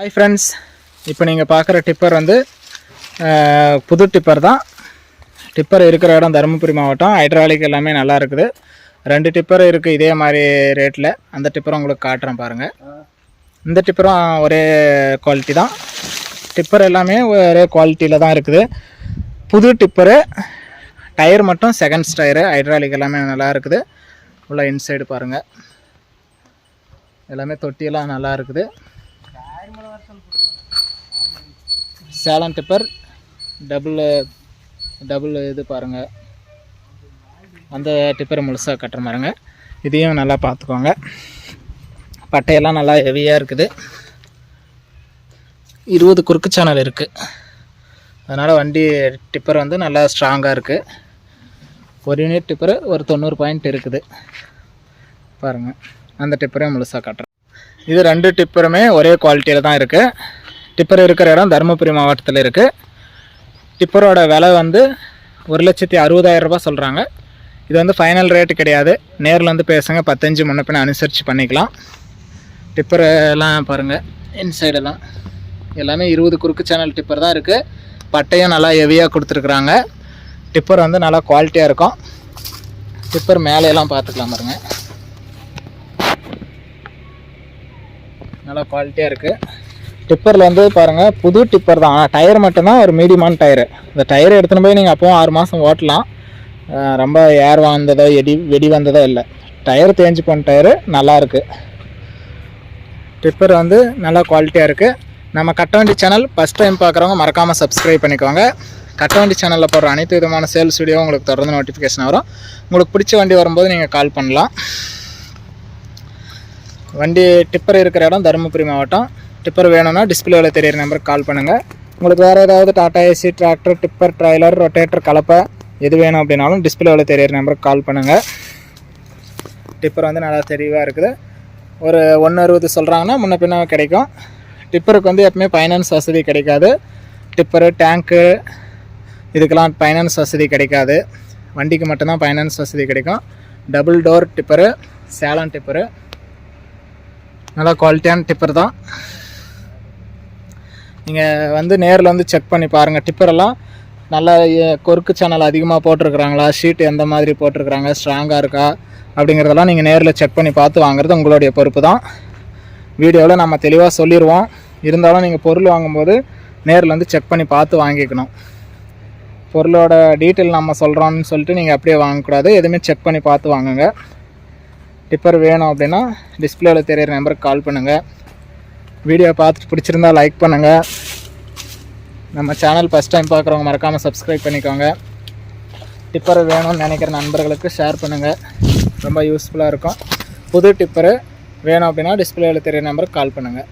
Hi friends இப்போ நீங்கள் பார்க்குற டிப்பர் வந்து புது டிப்பர் தான். டிப்பர் இருக்கிற இடம் தருமபுரி மாவட்டம். ஹைட்ராலிக் எல்லாமே நல்லா இருக்குது. ரெண்டு டிப்பர் இருக்குது இதே மாதிரி ரேட்டில் அந்த டிப்பரும் உங்களுக்கு காட்டுறேன் பாருங்கள் இந்த டிப்பரும் ஒரே குவாலிட்டி தான். டிப்பர் எல்லாமே ஒரே குவாலிட்டியில் தான் இருக்குது. புது டிப்பரு டயர் மட்டும் செகண்ட்ஸ் டயரு ஹைட்ராலிக் எல்லாமே நல்லா இருக்குது. உள்ள இன்சைடு பாருங்கள் எல்லாமே தொட்டியெல்லாம் நல்லா இருக்குது. சேலம் டிப்பர் டபுள் டபுள் இது பாருங்கள் அந்த டிப்பரை முழுசாக கட்டுற மாதிரிங்க. இதையும் நல்லா பார்த்துக்கோங்க. பட்டையெல்லாம் நல்லா ஹெவியாக இருக்குது. இருபது குறுக்கு சேனல் இருக்குது அதனால் வண்டி டிப்பர் வந்து நல்லா ஸ்ட்ராங்காக இருக்குது ஒரு யூனிட் டிப்பர் ஒரு தொண்ணூறு பாயிண்ட் இருக்குது. பாருங்கள் அந்த டிப்பரையும் முழுசாக காட்டுறேன் இது ரெண்டு டிப்பருமே ஒரே குவாலிட்டியில் தான் இருக்குது டிப்பர் இருக்கிற இடம் தருமபுரி மாவட்டத்தில் இருக்குது டிப்பரோட விலை வந்து ஒரு லட்சத்தி அறுபதாயிரம் சொல்கிறாங்க இது வந்து ஃபைனல் ரேட்டு கிடையாது. நேரில் வந்து பேசுங்க. பத்தஞ்சு முன்ன அனுசரித்து பண்ணிக்கலாம். டிப்பர் எல்லாம் பாருங்கள் இன்சைடெல்லாம் எல்லாமே. இருபது குறுக்கு சேனல் டிப்பர் தான் இருக்குது பட்டையும் நல்லா ஹெவியாக கொடுத்துருக்குறாங்க. டிப்பர் வந்து நல்லா குவாலிட்டியாக இருக்கும். டிப்பர் மேலேயெல்லாம் பார்த்துக்கலாம் பாருங்கள் நல்லா குவாலிட்டியாக இருக்குது டிப்பரில் வந்து பாருங்கள் புது டிப்பர் தான். ஆனால் டயர் மட்டும்தான் ஒரு மீடியமான டயரு இந்த டயர் எடுத்துன்னு போய் நீங்கள் அப்போவும் ஆறு மாதம் ஓட்டலாம். ரொம்ப ஏர் வந்ததோ எடி வெடி வந்ததோ இல்லை. டயர் தேஞ்சு போன டயரு நல்லாயிருக்கு டிப்பர் வந்து நல்லா குவாலிட்டியாக இருக்குது நம்ம கட்டவண்டி சேனல் ஃபஸ்ட் டைம் பார்க்குறவங்க மறக்காமல் சப்ஸ்கிரைப் பண்ணிக்கோங்க. கட்டவண்டி சேனலில் போடுற அனைத்து விதமான சேல்ஸ் வீடியோ உங்களுக்கு தொடர்ந்து நோட்டிஃபிகேஷன் வரும். உங்களுக்கு பிடிச்ச வண்டி வரும்போது நீங்கள் கால் பண்ணலாம். வண்டி டிப்பர் இருக்கிற இடம் தருமபுரி மாவட்டம். டிப்பர் வேணும்னா டிஸ்பிளேவில் தெரியிற நம்பருக்கு கால் பண்ணுங்கள் உங்களுக்கு வேறு ஏதாவது Tata AC tractor tipper trailer rotator கலப்பை எது வேணும் அப்படின்னாலும் டிஸ்பிளேவில் தெரியிற நம்பருக்கு கால் பண்ணுங்கள் டிப்பர் வந்து நல்லா தெளிவாக இருக்குது. ஒரு ஒன்று அறுபது சொல்கிறாங்கன்னா முன்ன பின்ன கிடைக்கும். டிப்பருக்கு வந்து எப்பவுமே ஃபைனான்ஸ் வசதி கிடைக்காது. டிப்பரு டேங்க்கு இதுக்கெல்லாம் ஃபைனான்ஸ் வசதி கிடைக்காது. வண்டிக்கு மட்டும்தான் ஃபைனான்ஸ் வசதி கிடைக்கும். Double door tipper Salem tipper நல்லா குவாலிட்டியான டிப்பர் தான். நீங்கள் வந்து நேரில் வந்து செக் பண்ணி பாருங்கள் டிப்பரெல்லாம் நல்லா கொறுக்கு கொருக்கு சேனல் அதிகமாக போட்டிருக்கிறாங்களா? ஷீட் எந்த மாதிரி போட்டிருக்கிறாங்க? ஸ்ட்ராங்காக இருக்கா? அப்படிங்கிறதெல்லாம் நீங்கள் நேரில் செக் பண்ணி பார்த்து வாங்குறது உங்களுடைய பொறுப்பு தான். வீடியோவில் நம்ம தெளிவாக சொல்லிடுவோம் இருந்தாலும் நீங்கள் பொருள் வாங்கும்போது நேரில் வந்து செக் பண்ணி பார்த்து வாங்கிக்கணும். பொருளோட டீட்டெயில் நம்ம சொல்கிறோம்னு சொல்லிட்டு நீங்கள் அப்படியே வாங்கக்கூடாது. எதுவுமே செக் பண்ணி பார்த்து வாங்குங்க. டிப்பர் வேணும் அப்படின்னா டிஸ்பிளேவில் தெரியிற நம்பருக்கு கால் பண்ணுங்கள் வீடியோ பார்த்துட்டு பிடிச்சிருந்தா லைக் பண்ணுங்கள் நம்ம சேனல் ஃபஸ்ட் டைம் பார்க்குறவங்க மறக்காமல் சப்ஸ்கிரைப் பண்ணிக்கோங்க. டிப்பர் வேணும்னு நினைக்கிற நண்பர்களுக்கு ஷேர் பண்ணுங்கள் ரொம்ப யூஸ்ஃபுல்லாக இருக்கும். புது டிப்பரு வேணும் அப்படின்னா டிஸ்பிளேவில் தெரியிற நம்பருக்கு கால் பண்ணுங்கள்